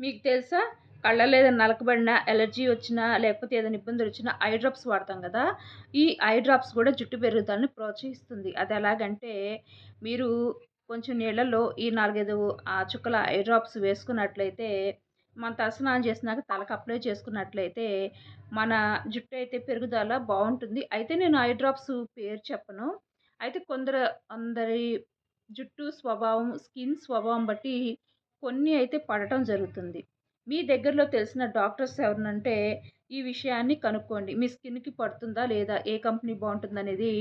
మీకు తెలుసా? కళ్ళలో ఏదైనా నలకబడినా ఎలర్జీ వచ్చినా లేకపోతే ఏదైనా ఇబ్బందులు వచ్చినా ఐ డ్రాప్స్ వాడతాం కదా? ఈ ఐ డ్రాప్స్ కూడా జుట్టు పెరుగుదలని ప్రోత్సహిస్తుంది. అది ఎలాగంటే మీరు కొంచెం నీళ్ళల్లో ఈ నాలుగైదు ఆ చుక్కల ఐ డ్రాప్స్ వేసుకున్నట్లయితే మన తలస్నానం చేసినాక తలకు అప్లై చేసుకున్నట్లయితే మన జుట్టు అయితే పెరుగుదల బాగుంటుంది. అయితే నేను ఐ డ్రాప్స్ పేరు చెప్పను. అయితే కొందరు అందరి జుట్టు స్వభావం స్కిన్ స్వభావం బట్టి కొన్ని అయితే పడటం జరుగుతుంది. మీ దగ్గరలో తెలిసిన డాక్టర్స్ ఎవరినంటే ఈ విషయాన్ని కనుక్కోండి. మీ స్కిన్కి పడుతుందా లేదా? ఏ కంపెనీ బాగుంటుంది అనేది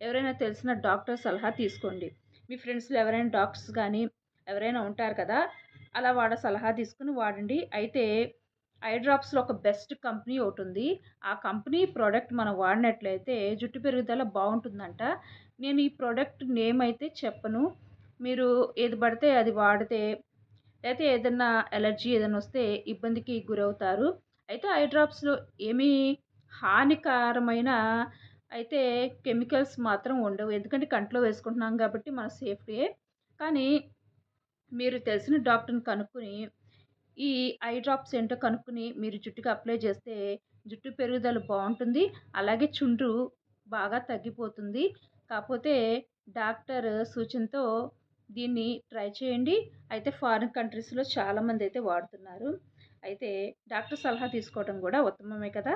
ఎవరైనా తెలిసిన డాక్టర్ సలహా తీసుకోండి. మీ ఫ్రెండ్స్లో ఎవరైనా డాక్టర్స్ కానీ ఎవరైనా ఉంటారు కదా అలా వాడ సలహా తీసుకుని వాడండి. అయితే ఐ డ్రాప్స్లో ఒక బెస్ట్ కంపెనీ ఒకటి ఉంది. ఆ కంపెనీ ప్రోడక్ట్ మనం వాడినట్లయితే జుట్టు పెరుగుదల బాగుంటుందంట. నేను ఈ ప్రోడక్ట్ నేమ్ అయితే చెప్పను. మీరు ఏది పడితే అది వాడితే అయితే ఏదన్నా ఎలర్జీ ఏదైనా వస్తే ఇబ్బందికి గురవుతారు. అయితే ఐ డ్రాప్స్లో ఏమీ హానికరమైన అయితే కెమికల్స్ మాత్రం ఉండవు. ఎందుకంటే కంట్లో వేసుకుంటున్నాం కాబట్టి మన సేఫ్టీయే కానీ మీరు తెలిసిన డాక్టర్ని కనుక్కొని ఈ ఐ డ్రాప్స్ ఏంటో కనుక్కొని మీరు జుట్టుకి అప్లై చేస్తే జుట్టు పెరుగుదల బాగుంటుంది. అలాగే చుండ్రు బాగా తగ్గిపోతుంది. కాకపోతే డాక్టర్ సూచనతో దీన్ని ట్రై చేయండి. అయితే ఫారిన్ కంట్రీస్లో చాలామంది అయితే వాడుతున్నారు. అయితే డాక్టర్ సలహా తీసుకోవడం కూడా ఉత్తమమే కదా?